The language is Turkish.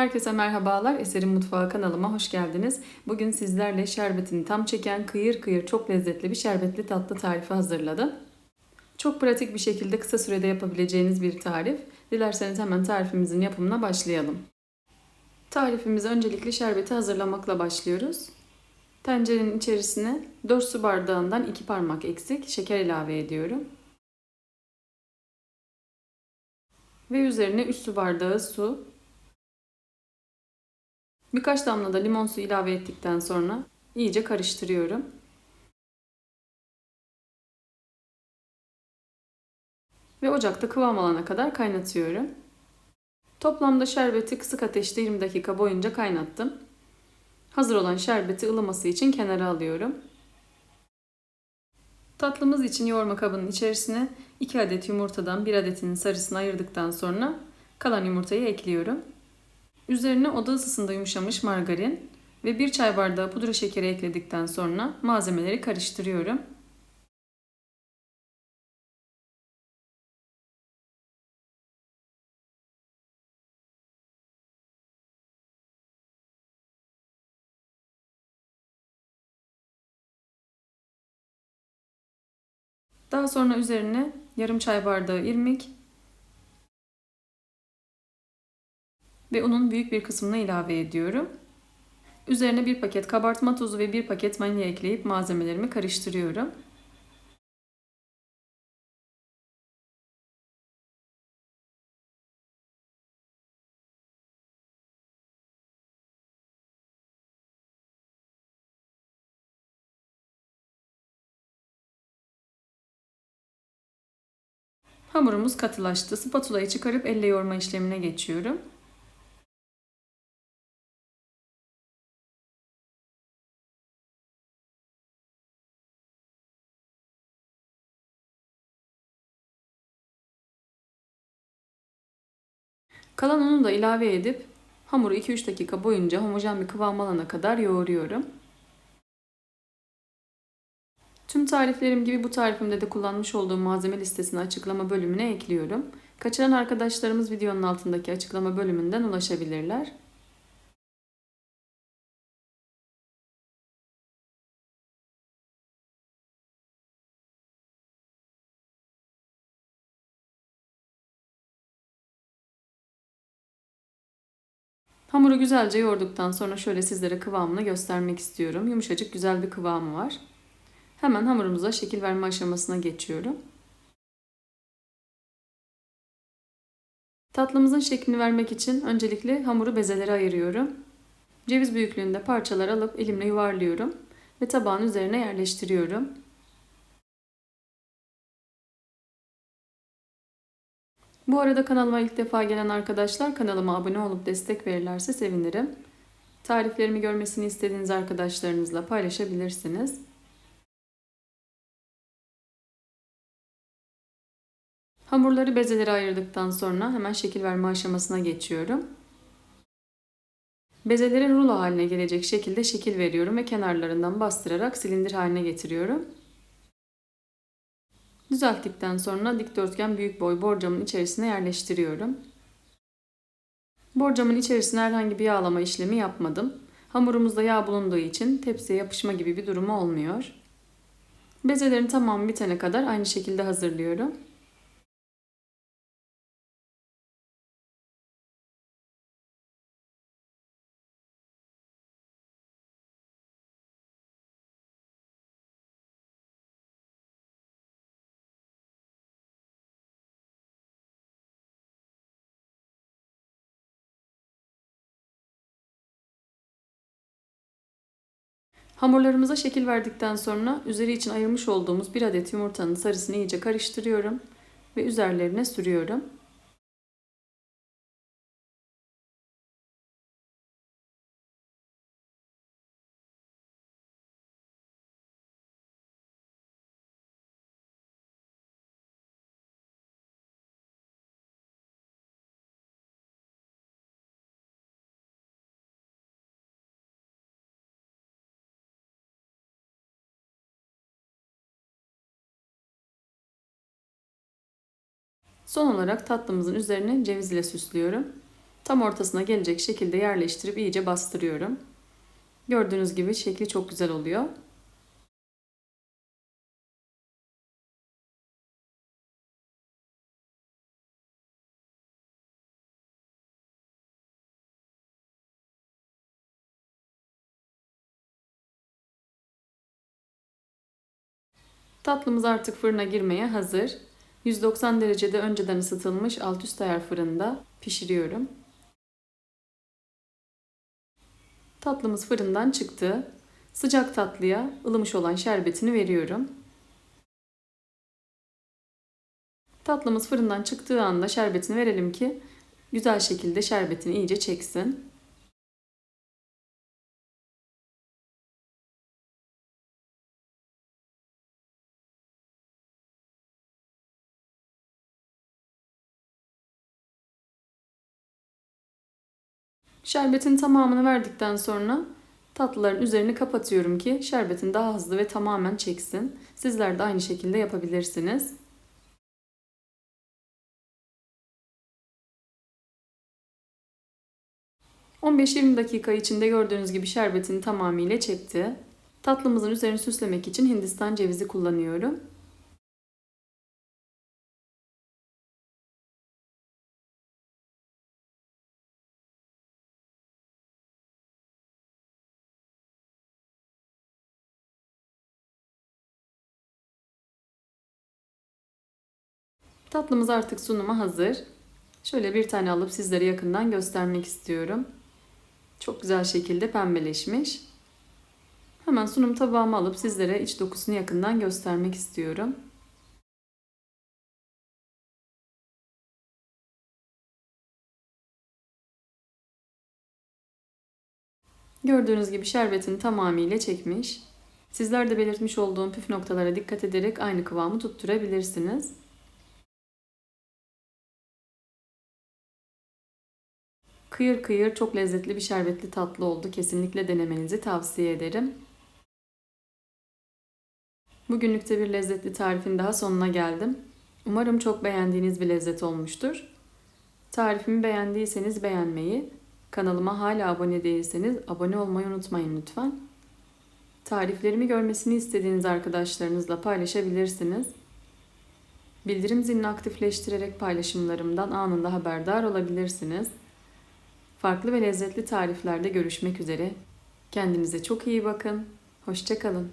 Herkese merhabalar. Eserin Mutfağı kanalıma hoş geldiniz. Bugün sizlerle şerbetini tam çeken kıyır kıyır çok lezzetli bir şerbetli tatlı tarifi hazırladım. Çok pratik bir şekilde kısa sürede yapabileceğiniz bir tarif. Dilerseniz hemen tarifimizin yapımına başlayalım. Tarifimize öncelikle şerbeti hazırlamakla başlıyoruz. Tencerenin içerisine 4 su bardağından 2 parmak eksik şeker ilave ediyorum. Ve üzerine 3 su bardağı su, Birkaç damla da limon suyu ilave ettikten sonra iyice karıştırıyorum. Ve ocakta kıvam alana kadar kaynatıyorum. Toplamda şerbeti kısık ateşte 20 dakika boyunca kaynattım. Hazır olan şerbeti ılıması için kenara alıyorum. Tatlımız için yoğurma kabının içerisine 2 adet yumurtadan 1 adetinin sarısını ayırdıktan sonra kalan yumurtayı ekliyorum. Üzerine oda ısısında yumuşamış margarin ve bir çay bardağı pudra şekeri ekledikten sonra malzemeleri karıştırıyorum. Daha sonra üzerine yarım çay bardağı irmik ve unun büyük bir kısmını ilave ediyorum. Üzerine bir paket kabartma tozu ve bir paket vanilya ekleyip malzemelerimi karıştırıyorum. Hamurumuz katılaştı. Spatulayı çıkarıp elle yoğurma işlemine geçiyorum. Kalan unu da ilave edip hamuru 2-3 dakika boyunca homojen bir kıvam alana kadar yoğuruyorum. Tüm tariflerim gibi bu tarifimde de kullanmış olduğum malzeme listesini açıklama bölümüne ekliyorum. Kaçıran arkadaşlarımız videonun altındaki açıklama bölümünden ulaşabilirler. Hamuru güzelce yoğurduktan sonra şöyle sizlere kıvamını göstermek istiyorum. Yumuşacık güzel bir kıvamı var. Hemen hamurumuza şekil verme aşamasına geçiyorum. Tatlımızın şeklini vermek için öncelikle hamuru bezelere ayırıyorum. Ceviz büyüklüğünde parçalar alıp elimle yuvarlıyorum ve tabağın üzerine yerleştiriyorum. Bu arada kanalıma ilk defa gelen arkadaşlar kanalıma abone olup destek verirlerse sevinirim. Tariflerimi görmesini istediğiniz arkadaşlarınızla paylaşabilirsiniz. Hamurları bezelere ayırdıktan sonra hemen şekil verme aşamasına geçiyorum. Bezelerin rulo haline gelecek şekilde şekil veriyorum ve kenarlarından bastırarak silindir haline getiriyorum. Düzelttikten sonra dikdörtgen büyük boy borcamın içerisine yerleştiriyorum. Borcamın içerisine herhangi bir yağlama işlemi yapmadım. Hamurumuzda yağ bulunduğu için tepsiye yapışma gibi bir durumu olmuyor. Bezelerin tamamı bitene kadar aynı şekilde hazırlıyorum. Hamurlarımıza şekil verdikten sonra üzeri için ayırmış olduğumuz bir adet yumurtanın sarısını iyice karıştırıyorum ve üzerlerine sürüyorum. Son olarak tatlımızın üzerine ceviz ile süslüyorum. Tam ortasına gelecek şekilde yerleştirip iyice bastırıyorum. Gördüğünüz gibi şekli çok güzel oluyor. Tatlımız artık fırına girmeye hazır. 190 derecede önceden ısıtılmış alt üst ayar fırında pişiriyorum. Tatlımız fırından çıktı. Sıcak tatlıya ılımış olan şerbetini veriyorum. Tatlımız fırından çıktığı anda şerbetini verelim ki güzel şekilde şerbetini iyice çeksin. Şerbetin tamamını verdikten sonra tatlıların üzerini kapatıyorum ki şerbetin daha hızlı ve tamamen çeksin. Sizler de aynı şekilde yapabilirsiniz. ...15-20 dakika içinde gördüğünüz gibi şerbetini tamamıyla çekti. Tatlımızın üzerini süslemek için Hindistan cevizi kullanıyorum. Tatlımız artık sunuma hazır. Şöyle bir tane alıp sizlere yakından göstermek istiyorum. Çok güzel şekilde pembeleşmiş. Hemen sunum tabağıma alıp sizlere iç dokusunu yakından göstermek istiyorum. Gördüğünüz gibi şerbetini tamamıyla çekmiş. Sizler de belirtmiş olduğum püf noktalara dikkat ederek aynı kıvamı tutturabilirsiniz. Kıyır kıyır çok lezzetli bir şerbetli tatlı oldu. Kesinlikle denemenizi tavsiye ederim. Bugünlükte bir lezzetli tarifin daha sonuna geldim. Umarım çok beğendiğiniz bir lezzet olmuştur. Tarifimi beğendiyseniz beğenmeyi, kanalıma hala abone değilseniz abone olmayı unutmayın lütfen. Tariflerimi görmesini istediğiniz arkadaşlarınızla paylaşabilirsiniz. Bildirim zilini aktifleştirerek paylaşımlarımdan anında haberdar olabilirsiniz. Farklı ve lezzetli tariflerde görüşmek üzere. Kendinize çok iyi bakın. Hoşçakalın.